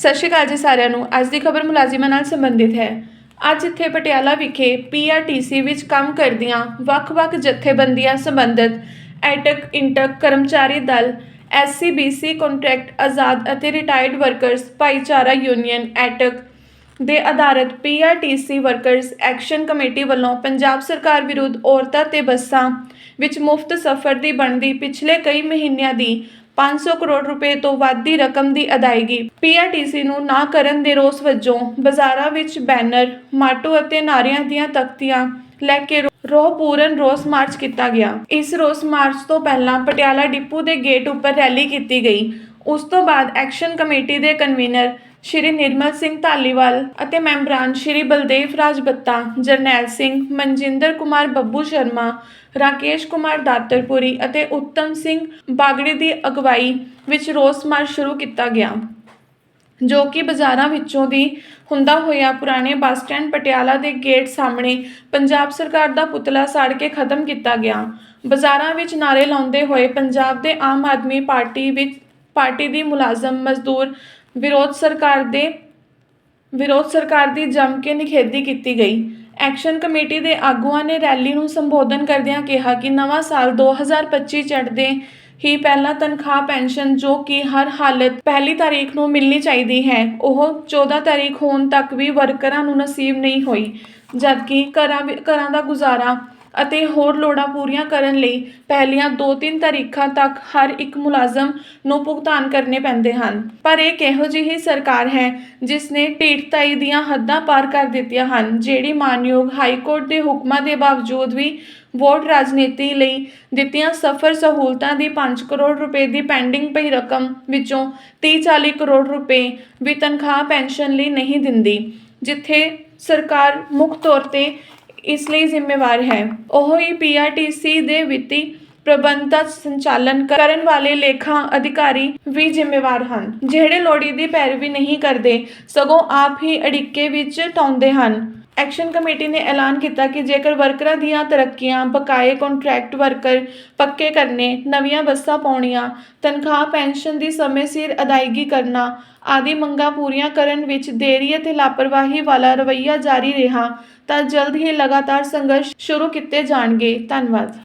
ਸਤਿ ਸ਼੍ਰੀ ਅਕਾਲ ਜੀ ਸਾਰਿਆਂ ਨੂੰ। ਅੱਜ ਦੀ ਖਬਰ ਮੁਲਾਜ਼ਮਾਂ ਨਾਲ ਸੰਬੰਧਿਤ ਹੈ। ਅੱਜ ਇੱਥੇ ਪਟਿਆਲਾ ਵਿਖੇ ਪੀਆਰਟੀਸੀ ਵਿੱਚ ਕੰਮ ਕਰਦੀਆਂ ਵੱਖ-ਵੱਖ ਜਥੇਬੰਦੀਆਂ ਸੰਬੰਧਿਤ ਐਟਕ, ਇੰਟਕ, ਕਰਮਚਾਰੀ ਦਲ ਐਸਸੀਬੀਸੀ ਕੰਟਰੈਕਟ, ਆਜ਼ਾਦ ਅਤੇ ਰਿਟਾਇਰਡ ਵਰਕਰਸ, ਭਾਈਚਾਰਾ ਯੂਨੀਅਨ, ਐਟਕ ਦੇ ਆਧਾਰਿਤ ਪੀਆਰਟੀਸੀ ਵਰਕਰਸ ਐਕਸ਼ਨ ਕਮੇਟੀ ਵੱਲੋਂ ਪੰਜਾਬ ਸਰਕਾਰ ਵਿਰੁੱਧ ਔਰਤਾਂ ਤੇ ਬੱਸਾਂ ਵਿੱਚ ਮੁਫਤ ਸਫ਼ਰ ਦੀ ਬਣਦੀ ਪਿਛਲੇ ਕਈ ਮਹੀਨਿਆਂ ਦੀ 500 ਕਰੋੜ ਰੁਪਏ ਤੋਂ ਵੱਧ ਦੀ ਰਕਮ ਦੀ ਅਦਾਇਗੀ। ਪੀਆਰਟੀਸੀ ਨੂੰ ਨਾ ਕਰਨ ਦੇ ਰੋਸ ਵਜੋਂ ਬਾਜ਼ਾਰਾਂ ਵਿੱਚ ਬੈਨਰ, ਮਾਟੋ ਅਤੇ ਨਾਰਿਆਂ ਦੀਆਂ ਤਖਤੀਆਂ ਲੈ ਕੇ ਰੋਹ ਪੂਰਨ ਰੋਸ ਮਾਰਚ ਕੀਤਾ ਗਿਆ। ਇਸ ਰੋਸ ਮਾਰਚ ਤੋਂ ਪਹਿਲਾਂ ਪਟਿਆਲਾ ਡਿਪੂ ਦੇ ਗੇਟ ਉੱਪਰ ਰੈਲੀ ਕੀਤੀ ਗਈ। ਉਸ ਤੋਂ ਬਾਅਦ ਐਕਸ਼ਨ ਕਮੇਟੀ ਦੇ ਕਨਵੀਨਰ ਸ਼੍ਰੀ ਨਿਰਮਲ ਸਿੰਘ ਧਾਲੀਵਾਲ ਅਤੇ ਮੈਂਬਰਾਨ ਸ਼੍ਰੀ ਬਲਦੇਵ ਰਾਜ ਬੱਤਾ, ਜਰਨੈਲ ਸਿੰਘ ਮਨਜਿੰਦਰ ਕੁਮਾਰ ਬੱਬੂ ਸ਼ਰਮਾ, ਰਾਕੇਸ਼ ਕੁਮਾਰ ਦਾਤਰਪੁਰੀ ਅਤੇ ਉੱਤਮ ਸਿੰਘ ਬਾਗੜੀ ਦੀ ਅਗਵਾਈ ਵਿੱਚ ਰੋਸ ਮਾਰਚ ਸ਼ੁਰੂ ਕੀਤਾ ਗਿਆ। ਜੋ ਕਿ ਬਾਜ਼ਾਰਾਂ ਵਿੱਚੋਂ ਦੀ ਹੁੰਦਾ ਹੋਇਆ ਪੁਰਾਣੇ ਬੱਸ ਸਟੈਂਡ ਪਟਿਆਲਾ ਦੇ ਗੇਟ ਸਾਹਮਣੇ ਪੰਜਾਬ ਸਰਕਾਰ ਦਾ ਪੁਤਲਾ ਸਾੜ ਕੇ ਖਤਮ ਕੀਤਾ ਗਿਆ। ਬਾਜ਼ਾਰਾਂ ਵਿੱਚ ਨਾਰੇ ਲਾਉਂਦੇ ਹੋਏ ਪੰਜਾਬ ਦੇ ਆਮ ਆਦਮੀ ਪਾਰਟੀ ਵਿੱਚ, ਪਾਰਟੀ ਦੀ ਮੁਲਾਜ਼ਮ ਮਜ਼ਦੂਰ ਵਿਰੋਧ ਸਰਕਾਰ ਦੇ, ਵਿਰੋਧ ਸਰਕਾਰ ਦੀ ਜੰਮ ਕੇ ਨਿਖੇਧੀ ਕੀਤੀ ਗਈ। ਐਕਸ਼ਨ ਕਮੇਟੀ ਦੇ ਆਗੂਆਂ ਨੇ ਰੈਲੀ ਨੂੰ ਸੰਬੋਧਨ ਕਰਦਿਆਂ ਕਿਹਾ ਕਿ ਨਵਾਂ ਸਾਲ 2025 ਚੜ੍ਹਦੇ ਹੀ ਪਹਿਲਾ ਤਨਖਾਹ ਪੈਨਸ਼ਨ ਜੋ ਕਿ ਹਰ ਹਾਲਤ ਪਹਿਲੀ ਤਾਰੀਖ ਨੂੰ ਮਿਲਣੀ ਚਾਹੀਦੀ ਹੈ, ਉਹ 14 ਤਾਰੀਖ ਹੋਣ ਤੱਕ ਵੀ ਵਰਕਰਾਂ ਨੂੰ ਨਸੀਬ ਨਹੀਂ ਹੋਈ। ਜਦਕਿ ਘਰਾਂ ਵਿ- ਘਰਾਂ ਦਾ ਗੁਜ਼ਾਰਾ ਅਤੇ ਹੋਰ ਲੋੜਾਂ ਪੂਰੀਆਂ ਕਰਨ ਲਈ ਪਹਿਲੀਆਂ 2-3 ਤਾਰੀਖਾਂ ਤੱਕ ਹਰ ਇੱਕ ਮੁਲਾਜ਼ਮ ਨੂੰ ਭੁਗਤਾਨ ਕਰਨੇ ਪੈਂਦੇ ਹਨ। ਪਰ ਇਹ ਕਿਹੋ ਜਿਹੀ ਸਰਕਾਰ ਹੈ ਜਿਸ ਨੇ ਢੀਠਤਾਈ ਦੀਆਂ ਹੱਦਾਂ ਪਾਰ ਕਰ ਦਿੱਤੀਆਂ ਹਨ, ਜਿਹੜੀ ਮਾਨਯੋਗ ਹਾਈ ਕੋਰਟ ਦੇ ਹੁਕਮਾਂ ਦੇ ਬਾਵਜੂਦ ਵੀ ਵੋਟ ਰਾਜਨੀਤੀ ਲਈ ਦਿੱਤੀਆਂ ਸਫਰ ਸਹੂਲਤਾਂ ਦੀ 5 ਕਰੋੜ ਰੁਪਏ ਦੀ ਪੈਂਡਿੰਗ ਪਈ ਰਕਮ ਵਿੱਚੋਂ 30-40 ਕਰੋੜ ਰੁਪਏ ਵੀ ਤਨਖਾਹ ਪੈਨਸ਼ਨ ਲਈ ਨਹੀਂ ਦਿੰਦੀ, ਜਿੱਥੇ ਸਰਕਾਰ ਮੁੱਖ ਤੌਰ ਤੇ ਇਸ ਲਈ ਜ਼ਿੰਮੇਵਾਰ ਹੈ। ਉਹ ਹੀ ਪੀਆਰਟੀਸੀ ਦੇ ਵਿੱਤੀ ਪ੍ਰਬੰਧ ਦਾ ਸੰਚਾਲਨ ਕਰਨ ਵਾਲੇ ਲੇਖਾ ਅਧਿਕਾਰੀ ਵੀ ਜ਼ਿੰਮੇਵਾਰ ਹਨ, ਜਿਹੜੇ ਲੋੜੀ ਦੀ ਪੈਰਵੀ ਨਹੀਂ ਕਰਦੇ, ਸਗੋਂ ਆਪ ਹੀ ਅੜਿੱਕੇ ਵਿੱਚ ਟਾਉਂਦੇ ਹਨ। ਐਕਸ਼ਨ ਕਮੇਟੀ ਨੇ ਐਲਾਨ ਕੀਤਾ ਕਿ ਜੇਕਰ ਵਰਕਰਾਂ ਦੀਆਂ ਤਰੱਕੀਆਂ, ਬਕਾਏ ਕੰਟਰੈਕਟ ਵਰਕਰ ਪੱਕੇ ਕਰਨੇ, ਨਵੀਆਂ ਬੱਸਾਂ ਪਾਉਣੀਆਂ, ਤਨਖਾਹ, ਪੈਨਸ਼ਨ ਦੀ ਸਮੇਂ ਸਿਰ ਅਦਾਇਗੀ ਕਰਨਾ ਆਦਿ ਮੰਗਾਂ ਪੂਰੀਆਂ ਕਰਨ ਵਿੱਚ ਦੇਰੀ ਅਤੇ ਲਾਪਰਵਾਹੀ ਵਾਲਾ ਰਵੱਈਆ ਜਾਰੀ ਰਿਹਾ ਤਾਂ ਜਲਦ ਹੀ ਲਗਾਤਾਰ ਸੰਘਰਸ਼ ਸ਼ੁਰੂ ਕੀਤੇ ਜਾਣਗੇ। ਧੰਨਵਾਦ।